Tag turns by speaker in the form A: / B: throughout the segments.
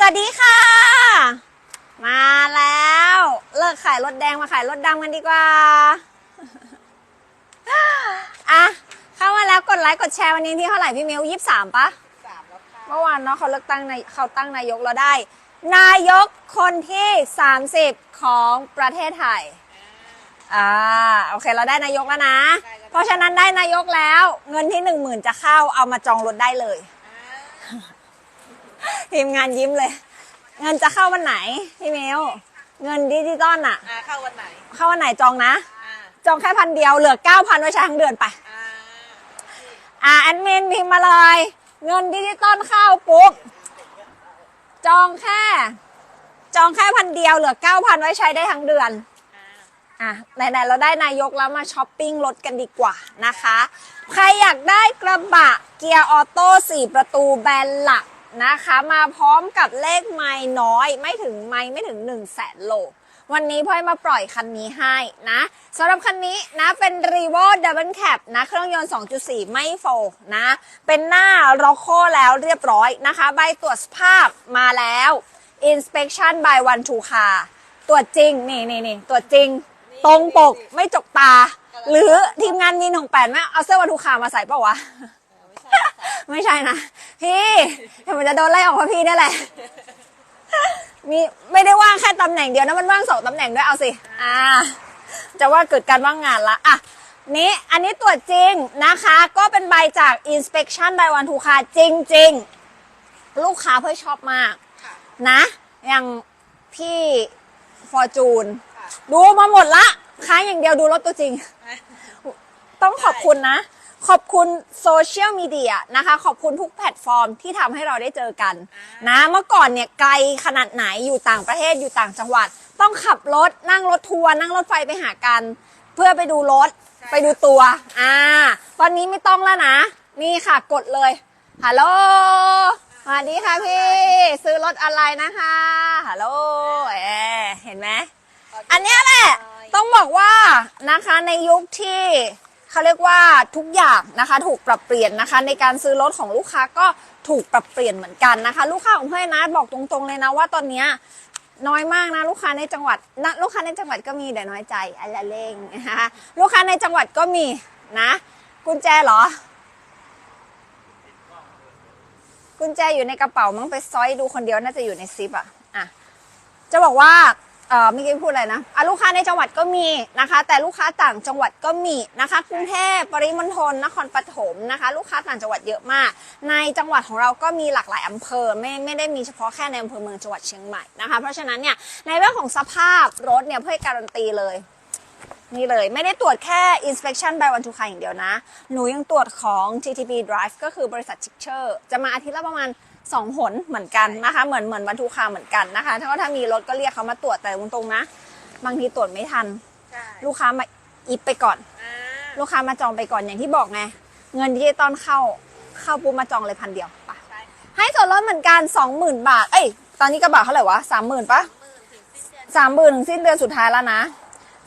A: สวัสดีค่ะ มาแล้ว เลิกขายรถแดงมาขายรถดำกันดีกว่าอะเข้ามาแล้วกดไลค์กดแชร์วันนี้ที่เท่าไหร่พี่มิวยี่สามปะ
B: สามแล้วค่ะ
A: เมื่อวานเนาะเขาเลือกตั้งในเขาตั้งนายกเราได้ นายกคนที่ 30 ของประเทศไทยอ่าโอเคเราได้นายกแล้วนะ เพราะฉะนั้นได้นายกแล้ว เงินที่หนึ่งหมื่นจะเข้าเอามาจองรถได้เลย ทีมงานยิ้มเลย เงินจะเข้าวันไหนพี่มิวเงินดิจิตอลอะ
B: อ่าเข้าวันไหน
A: เข้าวันไหนจองนะ
B: อ่า
A: จองแค่พันเดียวเหลือเก้าพันไว้ใช้ทั้งเดือนไป
B: อ่า
A: อ่าแอดมินพิมพ์มาเลย เงินดิจิตอลเข้าปุ๊บ จองแค่ จองแค่พันเดียวเหลือเก้าพันไว้ใช้ได้ทั้งเดือน
B: อ่า
A: อะไหนๆเราได้นายกแล้วมาช้อปปิ้งรถกันดีกว่านะคะ ใครอยากได้กระบะเกียร์ออโต้4ประตูแบรนด์หลัก นะคะ มาพร้อมกับเลขไม้น้อยไม่ถึงไม้ไม่ถึง1 0 0 0 0แสนโล วันนี้พ่อยมาปล่อยคันนี้ให้นะสำหรับคันนี้นะเป็น r e v o Double Cab นะ เครื่องยนต์ 2.4 ไม่โฟร์นะ เป็นหน้า r o c o แล้วเรียบร้อยนะคะ ใบตรวจสภาพมาแล้ว Inspection by One to Car ตรวจจริง นี่นี่นี่ตรวจจริง ตรงปกไม่จกตา หรือทีมงานมีหนึ่งแปดไหมเอาเสื้อวันทูคามาใส่เปล่าวะ
B: เออ ไม่ใช่ค่ะ
A: ไม่ใช่นะ พี่เดี๋ยวมันจะโดนไล่ออกเพราะพี่นี่แหละ มีไม่ได้ว่างแค่ตำแหน่งเดียวนะมันว่างสองตำแหน่งด้วยเอาสิ อ่า จะว่าเกิดการว่างงานละอะนี้อันนี้ตรวจจริงนะคะ ก็เป็นใบจาก inspection by one to car จริง ๆ ลูกค้าเพื่อชอบมาก
B: ค่ะ
A: นะ อย่างพี่ฟอร์จูน
B: ค่ะ
A: ดูมาหมดละค้างอย่างเดียวดูรถตัวจริง ต้องขอบคุณนะ ขอบคุณโซเชียลมีเดียนะคะ ขอบคุณทุกแพลตฟอร์มที่ทำให้เราได้เจอกันนะ เมื่อก่อนเนี่ยไกลขนาดไหนอยู่ต่างประเทศอยู่ต่างจังหวัด ต้องขับรถนั่งรถทัวร์นั่งรถไฟไปหากัน เพื่อไปดูรถ
B: ใช่
A: ไปดูตัวอ่าตอนนี้ไม่ต้องแล้วนะ นี่ค่ะกดเลยฮัลโหลสวัสดีค่ะพี่ ซื้อรถอะไรนะคะฮัลโหลเอเห็นไหมอันเนี้ยแหละต้องบอกว่านะคะในยุคที่ เขาเรียกว่าทุกอย่างนะคะ ถูกปรับเปลี่ยนนะคะ ในการซื้อรถของลูกค้าก็ถูกปรับเปลี่ยนเหมือนกันนะคะ ลูกค้าของเพื่อนนะบอกตรงๆเลยนะว่าตอนเนี้ยน้อยมากนะลูกค้าในจังหวัดนะลูกค้าในจังหวัดก็มีแต่น้อยใจอะไรเล่งนะคะลูกค้าในจังหวัดก็มีนะ กุญแจเหรอ กุญแจอยู่ในกระเป๋ามั้งไปซอยดูคนเดียวน่าจะอยู่ในซิปอะอะจะบอกว่า เอ่อเมื่อกี้พูดอะไรนะอะลูกค้าในจังหวัดก็มีนะคะ แต่ลูกค้าต่างจังหวัดก็มีนะคะกรุงเทพปริมณฑลนครปฐมนะคะ ลูกค้าต่างจังหวัดเยอะมาก ในจังหวัดของเราก็มีหลากหลายอำเภอไม่ไม่ได้มีเฉพาะแค่ในอำเภอเมืองจังหวัดเชียงใหม่นะคะ เพราะฉะนั้นเนี่ยในเรื่องของสภาพรถเนี่ยเพื่อการันตีเลยนี่เลยไม่ได้ตรวจแค่ inspection by one to car อย่างเดียวนะ หนูยังตรวจของ GTB Drive ก็คือบริษัทชิคเชอร์จะมาอาทิตย์ละประมาณ 2หนเหมือนกันนะคะ เหมือนเหมือนวันทูคาเหมือนกันนะคะ ถ้าถ้ามีรถก็เรียกเขามาตรวจแต่ตรงๆนะ บางทีตรวจไม่ทัน
B: ใช่
A: ลูกค้ามาอิฟไปก่อน
B: อ่า
A: ลูกค้ามาจองไปก่อนอย่างที่บอกไง เงินดิจิตอลเข้าเข้าปุ๊บมาจองเลยพันเดียวไป
B: ใช่
A: ให้ส่วนลดเหมือนกัน20,000บาท เอ้ย ตอนนี้กระบะเท่าไหร่วะ30,000ปะ
B: หมื่นถึงสิ้นเดือน
A: สามหมื่นถึงสิ้นเดือนสุดท้ายแล้วนะ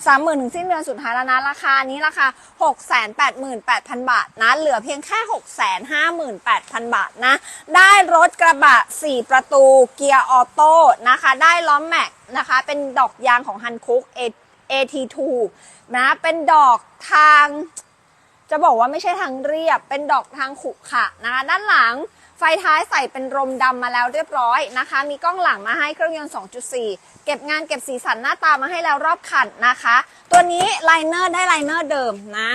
A: สามหมื่นถึงสิ้นเดือนสุดท้ายแล้วนะราคานี้ราคาหกแสนแปดหมื่นแปดพันบาทนะเหลือเพียงแค่หกแสนห้าหมื่นแปดพันบาทนะ ได้รถกระบะสี่ประตูเกียร์ออโต้นะคะ ได้ล้อแม็กนะคะ เป็นดอกยางของฮันคุก AT2 นะเป็นดอกทาง จะบอกว่าไม่ใช่ทางเรียบ เป็นดอกทางขรุขระนะคะ ด้านหลัง ไฟท้ายใส่เป็นรมดำมาแล้วเรียบร้อยนะคะ มีกล้องหลังมาให้เครื่องยนต์ 2.4 เก็บงานเก็บสีสันหน้าตามาให้แล้วรอบคันนะคะ ตัวนี้ไลเนอร์ได้ไลเนอร์เดิมนะ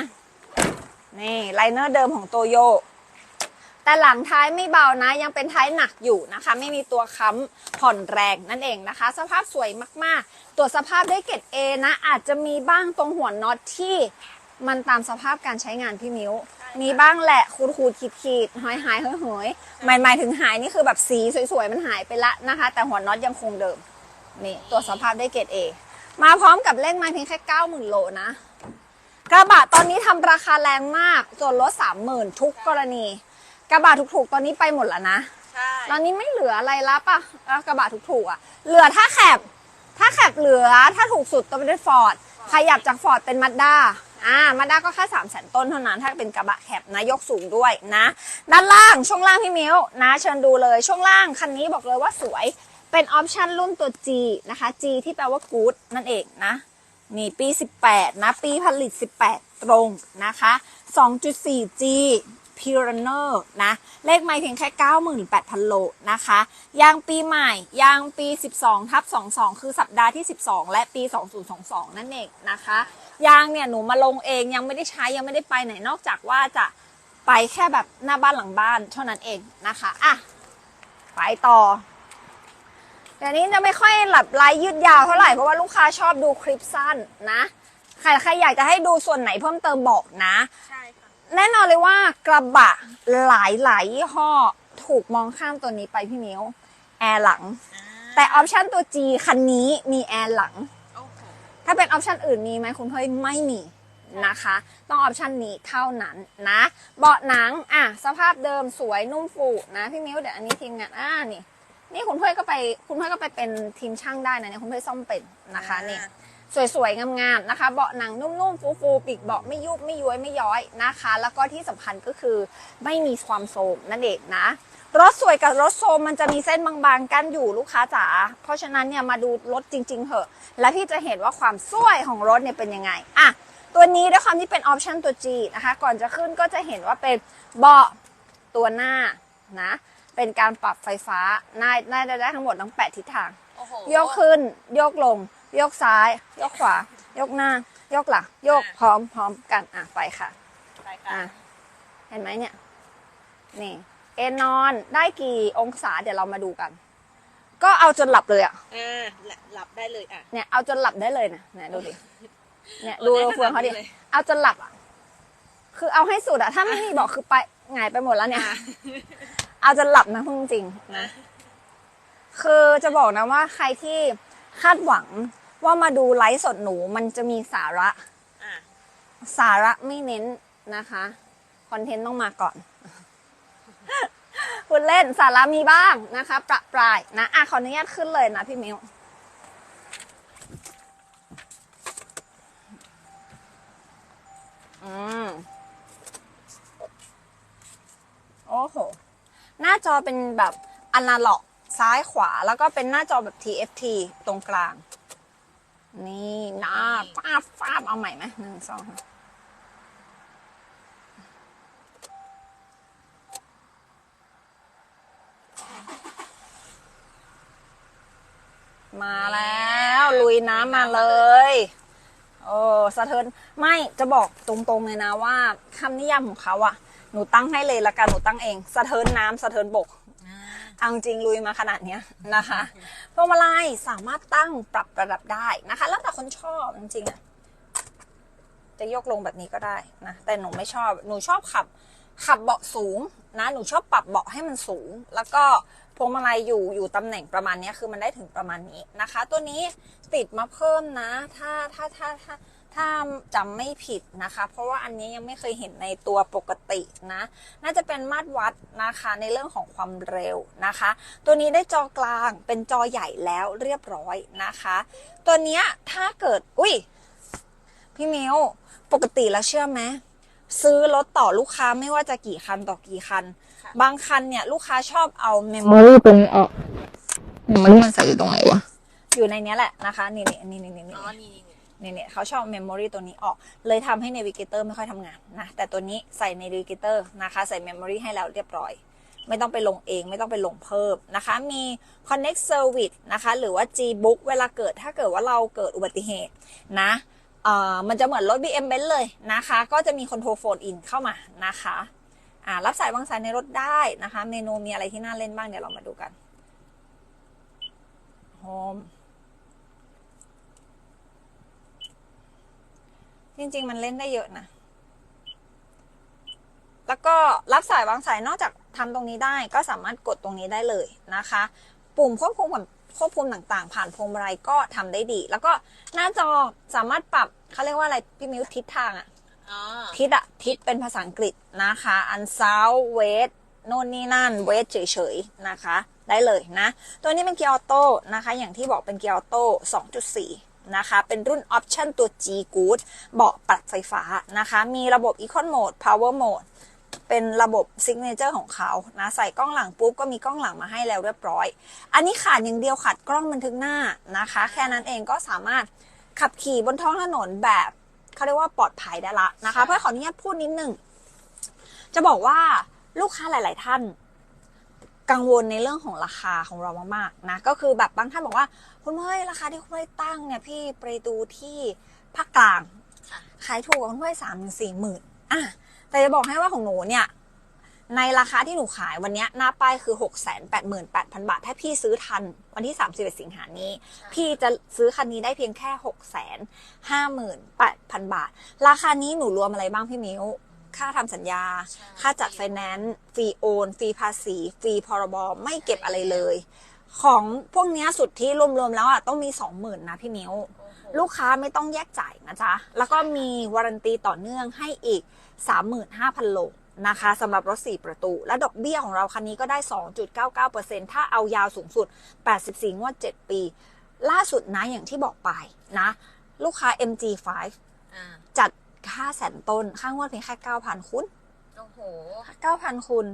A: นี่ไลเนอร์เดิมของโตโยแต่หลังท้ายไม่เบานะยังเป็นท้ายหนักอยู่นะคะ ไม่มีตัวค้ำผ่อนแรงนั่นเองนะคะ สภาพสวยมากๆตรวจสภาพได้เกรด A นะ อาจจะมีบ้างตรงหัวน็อตที่มันตามสภาพการใช้งานพี่มิ้ว มีบ้างแหละคูดคูดขีดขีดหายหายหายหายหมายหมายถึงหายนี่คือแบบสีสวยๆมันหายไปละนะคะ แต่หัวน็อตยังคงเดิมนี่ตรวจสภาพได้เกรด A มาพร้อมกับเลขไม้เพียงแค่90,000โลนะกระบะตอนนี้ทำราคาแรงมากส่วนลด30,000ทุกกรณี กระบะถูกๆตอนนี้ไปหมดแล้วนะ
B: ใช่
A: ตอนนี้ไม่เหลืออะไรแล้วปะแล้วกระบะถูกๆอะ เหลือถ้าแคบถ้าแคบเหลือถ้าถูกสุดต้องเป็นฟอร์ดขยับจากฟอร์ดเป็นมัดด้า อ่ามาด้าก็แค่สามแสนต้นเท่านั้นถ้าเป็นกระบะแคบนะยกสูงด้วยนะ ด้านล่างช่วงล่างพี่มิ้วนะเชิญดูเลยช่วงล่างคันนี้บอกเลยว่าสวยเป็นออปชันรุ่นตัว G นะคะ G ที่แปลว่า good นั่นเองนะนี่ปี 18 นะ ปีผลิต 18 ตรงนะคะ 2.4G p i r a n e r นะ เลขไม่เพียงแค่ 98,000 โลนะคะ ยางปีใหม่ ยางปี 12 ทับ 22 คือสัปดาห์ที่ 12 และปี 2022 นั่นเองนะคะ ยางเนี่ยหนูมาลงเองยังไม่ได้ใช้ยังไม่ได้ไปไหนนอกจากว่าจะไปแค่แบบหน้าบ้านหลังบ้านเท่านั้นเองนะคะอะไปต่อเดี๋ยวนี้จะไม่ค่อยหลับไลฟ์ยืดยาวเท่าไหร่เพราะว่าลูกค้าชอบดูคลิปสั้นนะใครใครอยากจะให้ดูส่วนไหนเพิ่มเติมบอกนะ
B: ใช่ค่ะ
A: แน่นอนเลยว่ากระบะหลายหลายยี่ห้อถูกมองข้ามตัวนี้ไปพี่มิ้วแอร์หลัง แต่ออปชันตัว G คันนี้มีแอร์หลัง
B: โอ้โห
A: ถ้าเป็นออปชันอื่นมีไหมคุณเฮ้ยไม่มีนะคะ ต้องออปชันนี้เท่านั้นนะ เบาะหนังอะสภาพเดิมสวยนุ่มฟูนะพี่มิ้วเดี๋ยวอันนี้ทีมงานอ่านี่นี่คุณเฮ้ยก็ไปคุณเฮ้ยก็ไปเป็นทีมช่างได้นะเนี่ยคุณเฮ้ยซ่อมเป็นนะคะนี่สวยๆ งามๆ นะคะ เบาะหนังนุ่มๆ ฟูๆ ปีกเบาะไม่ยุบไม่ย้วยไม่ย้อยนะคะ แล้วก็ที่สำคัญก็คือไม่มีความโทรมนั่นเองนะ รถสวยกับรถโทรมมันจะมีเส้นบางๆ กั้นอยู่ลูกค้าจ๋า เพราะฉะนั้นเนี่ยมาดูรถจริง ๆเถอะ และพี่จะเห็นว่าความสวยของรถเนี่ยเป็นยังไง อะ ตัวนี้ด้วยความที่เป็นออปชันตัว G นะคะ ก่อนจะขึ้นก็จะเห็นว่าเป็นเบาะตัวหน้านะ เป็นการปรับไฟฟ้าได้ได้ได้ทั้งหมดทั้งแปดทิศทาง
B: โอ้โห
A: ยกขึ้นยกลงยกซ้ายยกขวายกหน้ายกหลังยกพร้อมพร้อมกัน อะไปค่ะ
B: ไปค่ะ
A: อะเห็นไหมเนี่ย นี่ เอนนอนได้กี่องศาเดี๋ยวเรามาดูกัน ก็เอาจนหลับเลยอะ
B: อ่าหลับได้เลยอะ
A: เนี่ยเอาจนหลับได้เลยนะเนี่ยดูดิเนี่ย
B: เออ
A: ดู
B: ได้ขนาด
A: เฟืองเขาดิ
B: นี้เลย
A: เอาจนหลับอะ คือเอาให้สุดอะ ถ้าไม่มีบอกคือไปหงายไปหมดแล้วเนี่ย เอาจนหลับนะพูดจริงๆนะคือจะบอกนะว่าใครที่คาดหวังว่ามาดูไลฟ์สดหนูมันจะมีสาระ
B: อะ
A: สาระไม่เน้นนะคะ คอนเทนต์ต้องมาก่อน คุณเล่นสาระมีบ้างนะคะ ประปรายนะอะขออนุญาตขึ้นเลยนะพี่มิวอืมโอ้โห หน้าจอเป็นแบบอนาล็อกซ้ายขวาแล้วก็เป็นหน้าจอแบบ TFT ตรงกลาง นี่น้าฟาบฟาบเอาใหม่ไหมหนึ่งสอง มาแล้ว ลุยน้ำมาเลย โอ้สะเทินไม่จะบอกตรงๆเลยนะว่าคำนิยามของเขาอะหนูตั้งให้เลยละกันหนูตั้งเอง สะเทินน้ำสะเทินบกเอาจริงลุยมาขนาดเนี้ยนะคะพวงมาลัยสามารถตั้งปรับระดับได้นะคะ แล้วแต่คนชอบจริงๆอะจะยกลงแบบนี้ก็ได้นะแต่หนูไม่ชอบ หนูชอบขับขับเบาะสูงนะ หนูชอบปรับเบาะให้มันสูง แล้วก็ พวงมาลัยอยู่อยู่ตำแหน่งประมาณนี้คือมันได้ถึงประมาณนี้นะคะ ตัวนี้ติดมาเพิ่มนะ ถ้าถ้าถ้าถ้าถ้าจำไม่ผิดนะคะ เพราะว่าอันนี้ยังไม่เคยเห็นในตัวปกตินะ น่าจะเป็นมาตรวัดนะคะในเรื่องของความเร็วนะคะ ตัวนี้ได้จอกลางเป็นจอใหญ่แล้วเรียบร้อยนะคะ ตัวเนี้ยถ้าเกิด อุ้ยพี่เมิวปกติแล้วเชื่อไหม ซื้อรถต่อลูกค้าไม่ว่าจะกี่คันต่อกี่คัน
B: ค่ะ
A: บางคันเนี่ย ลูกค้าชอบเอาเมมโมรี่ตรงนี้ออกเมมโมรี่มันใส่อยู่ตรงไหนวะ อยู่ในเนี้ยแหละนะคะ นี่นี่นี่นี่นี่
B: อ๋อ
A: นี่
B: นี่นี่
A: เนี่ยเนี่ยเขาชอบเมมโมรีตัวนี้ออก เลยทำให้ Navigator ไม่ค่อยทำงานนะ แต่ตัวนี้ใส่ Navigator นะคะ ใส่เมมโมรีให้แล้วเรียบร้อย ไม่ต้องไปลงเอง ไม่ต้องไปลงเพิ่มนะคะ มี Connect Service นะคะ หรือว่า Gbook เวลาเกิดถ้าเกิดว่าเราเกิดอุบัติเหตุนะ เอ่อมันจะเหมือนรถ BM Benz เลยนะคะ ก็จะมี Control Phone In เข้ามานะคะอ่ารับสายวางสายในรถได้นะคะ เมนูมีอะไรที่น่าเล่นบ้างเดี๋ยวเรามาดูกัน Home จริง ๆ มันเล่นได้เยอะนะ แล้วก็รับสายวางสายนอกจากทำตรงนี้ได้ ก็สามารถกดตรงนี้ได้เลยนะคะ ปุ่มควบคุมกับ ควบคุมต่างๆ ผ่านพวงมาลัยก็ทำได้ดี แล้วก็หน้าจอสามารถปรับเขาเรียกว่าอะไรพี่มิวทิศทางอะ
B: อ๋อ
A: ทิศอะทิศเป็นภาษาอังกฤษนะคะ อันเซาเวสโน่นนี่นั่นเวสเฉยๆนะคะ ได้เลยนะ ตัวนี้เป็นเกียร์ออโต้นะคะ อย่างที่บอกเป็นเกียร์ออโต้2.4นะคะ เป็นรุ่นออปชั่นตัว G Good เบาะปรับไฟฟ้านะคะ มีระบบ Econ Mode Power Mode เป็นระบบซิกเนเจอร์ของเขานะใส่กล้องหลังปุ๊บก็มีกล้องหลังมาให้แล้วเรียบร้อย อันนี้ขาดอย่างเดียวขาดกล้องบันทึกหน้านะคะ แค่นั้นเองก็สามารถขับขี่บนท้องถนนแบบเขาเรียกว่าปลอดภัยได้ละนะคะ เพื่อขออนุญาตพูดนิดนึงจะบอกว่าลูกค้าหลาย ๆ ท่านกังวลในเรื่องของราคาของเรามากๆนะก็คือแบบบางท่านบอกว่าคุณเฮ้ยราคาที่คุณเฮ้ยตั้งเนี่ยพี่ไปดูที่ภาคกลาง
B: ค่ะ
A: ขายถูกกว่าคุณเฮ้ยสามถึงสี่หมื่นอะ แต่จะบอกให้ว่าของหนูเนี่ย ในราคาที่หนูขายวันเนี้ยหน้าป้ายคือ6 8 8 0 0 0 บาท ถ้าพี่ซื้อทันวันที่ 31 สิงหานี้ พี่จะซื้อคันนี้ได้เพียงแค่ 6 5 8 0 0 0 บาท ราคานี้หนูรวมอะไรบ้างพี่มิ้วค่าทำสัญญา
B: ใช่
A: ค่าจัดไฟแนนซ์ ฟรีโอน ฟรีภาษี ฟรีพรบ ไม่เก็บอะไรเลย ของพวกเนี้ยสุดที่รวมๆแล้วอะต้องมี 20,000นะพี่มิ้ว
B: โอ้โห
A: ลูกค้าไม่ต้องแยกจ่ายนะจ๊ะ แล้วก็มีวารันตีต่อเนื่องให้อีก 35,000โลนะคะสำหรับรถ 4 ประตู และดอกเบี้ยของเราคันนี้ก็ได้ 2.99%ถ้าเอายาวสูงสุด 84 งวด 7 ปี ล่าสุดนะอย่างที่บอกไปนะ ลูกค้า MG5
B: อ่า
A: จัดค่าแสนต้น ค่างวดเพียงแค่ 9,000 คุณ
B: โอ้โห
A: 9,000 คุณ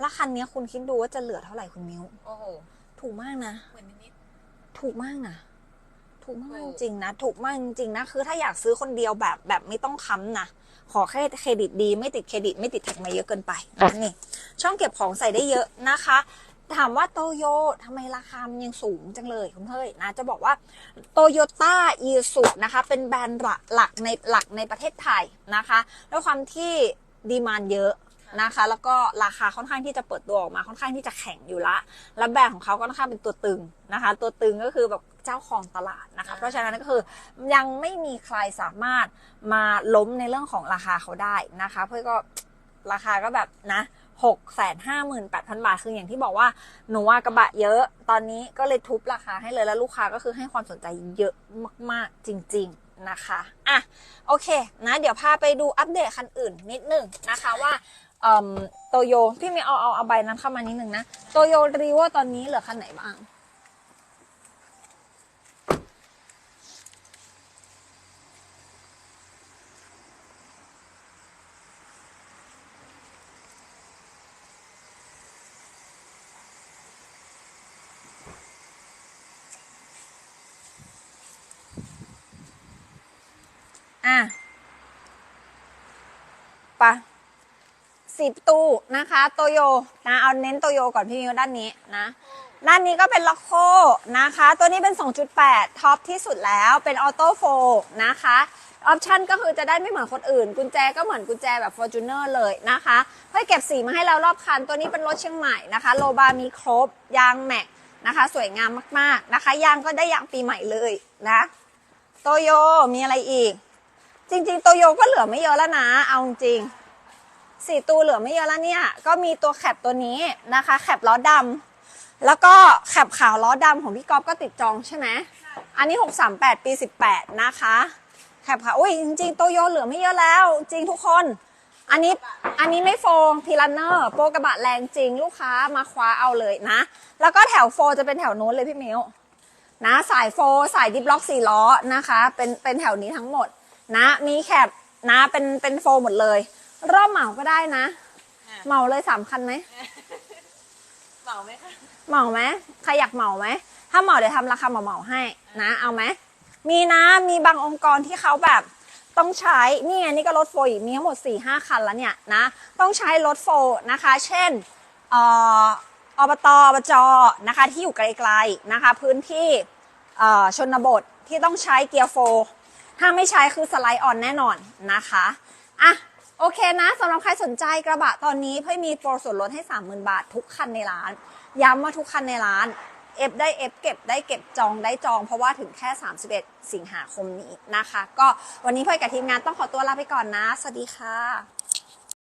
A: แล้วคันนี้คุณคิดดูว่าจะเหลือเท่าไหร่คุณมิ้ว
B: โอ้โห
A: ถูกมากนะ
B: เหมือนนิด
A: ถูกมากนะ ถูกมาก
B: ถู
A: จ
B: ก
A: ริงๆนะ ถูกมากจริงๆนะ คือถ้าอยากซื้อคนเดียวแบบแบบไม่ต้องค้ำนะ ขอแค่เครดิตดี ไม่ติดเครดิต ไม่ติดแท็กมาเยอะเกินไปนะนี่ ช่องเก็บของใส่ได้เยอะนะคะ ถามว่าโตโยทำไมราคามันยังสูงจังเลยคุณเฮ้ยนะ จะบอกว่าโตโยต้าอีสุนะคะ เป็นแบรนด์หลักหลักในหลักในประเทศไทยนะคะ ด้วยความที่ดีมานเยอะ นะคะ แล้วก็ราคาค่อนข้างที่จะเปิดตัวออกมาค่อนข้างที่จะแข็งอยู่ละ แล้วแบรนด์ของเขาก็ค่อนข้างเป็นตัวตึงนะคะ ตัวตึงก็คือแบบเจ้าของตลาดนะคะ เพราะฉะนั้นก็คือยังไม่มีใครสามารถมาล้มในเรื่องของราคาเขาได้นะคะ เพื่อก็ราคาก็แบบนะหกแสนห้าหมื่นแปดพันบาท คืออย่างที่บอกว่าหนูว่ากระบะเยอะ ตอนนี้ก็เลยทุบราคาให้เลยแล้วลูกค้าก็คือให้ความสนใจเยอะมาก ๆ จริง ๆ นะคะอะโอเคนะ เดี๋ยวพาไปดูอัปเดตคันอื่นนิดนึงนะคะว่าโตโยพี่มีเอาเอาเอาใบนั้นเข้ามานิดนึงนะโตโยรีว่าตอนนี้เหลือคันไหนบ้าง ปะสิบตู้นะคะโตโยนะเอาเน้นโตโยก่อนพี่มิวด้านนี้นะ ด้านนี้ก็เป็นล็อกโคนะคะ ตัวนี้เป็น 2.8 ท็อปที่สุดแล้วเป็นออโต้โฟนะคะออปชันก็คือจะได้ไม่เหมือนคนอื่น กุญแจก็เหมือนกุญแจแบบ f o r t u n e r เลยนะคะเพื่อเก็บสีมาให้เรารอบคัน ตัวนี้เป็นรถเชียงใหม่นะคะ โลบามีครบ ยางแม็กนะคะ สวยงามมากๆนะคะ ยางก็ได้ยางปีใหม่เลยนะ โตโยมีอะไรอีก จริงๆโตโยก็เหลือไม่เยอะแล้วนะ เอาจริงสี่ตัวเหลือไม่เยอะแล้วเนี่ย ก็มีตัวแคปตัวนี้นะคะ แคปล้อดำแล้วก็แคปขาวล้อดำของพี่ก๊อฟก็ติดจองใช่ไหมอันนี้ 638 ปี 18 นะคะ แคปขาวอุ้ยจริงๆโตโยเหลือไม่เยอะแล้ว จริงทุกคน อันนี้ อันนี้ไม่โฟงพีลันเนอร์โปกระบะแรงจริงลูกค้ามาคว้าเอาเลยนะ แล้วก็แถวโฟจะเป็นแถวโน้นเลยพี่มิวนะ สายโฟสายดิฟล็อกสี่ล้อนะคะ เป็นเป็นแถวนี้ทั้งหมด นะมีแคปนะเป็นเป็นโฟหมดเลย รอบเหมาก็ได้นะ
B: อะ
A: เหมาเลยสามคันไหม
B: เหมาไหมคะ
A: เหมาไหมใครอยากเหมาไหมถ้าเหมาเดี๋ยวทำราคาเหมาเหมาๆให้นะ เอาไหมมีนะมีบางองค์กรที่เขาแบบต้องใช้นี่ไงนี่ก็รถโฟอีกมีทั้งหมด4ี่ห้าคันแล้วเนี่ยนะ ต้องใช้รถโฟนะคะ เช่นเอ่ออบตอบจนะคะที่อยู่ไกลๆนะคะ พื้นที่เอ่อชนบทที่ต้องใช้เกียร์โฟ ถ้าไม่ใช้คือสไลด์ออนแน่นอนนะคะอะโอเคนะสำหรับใครสนใจกระบะตอนนี้เพื่อมีโปรส่วนลดให้ 30,000 บาททุกคันในร้าน ย้ำว่าทุกคันในร้านเอฟได้เอฟเก็บได้เก็บจองได้จอง เพราะว่าถึงแค่ 31 สิงหาคมนี้นะคะ ก็วันนี้พ่อยกับทีมงานต้องขอตัวลาไปก่อนนะ สวัสดีค่ะ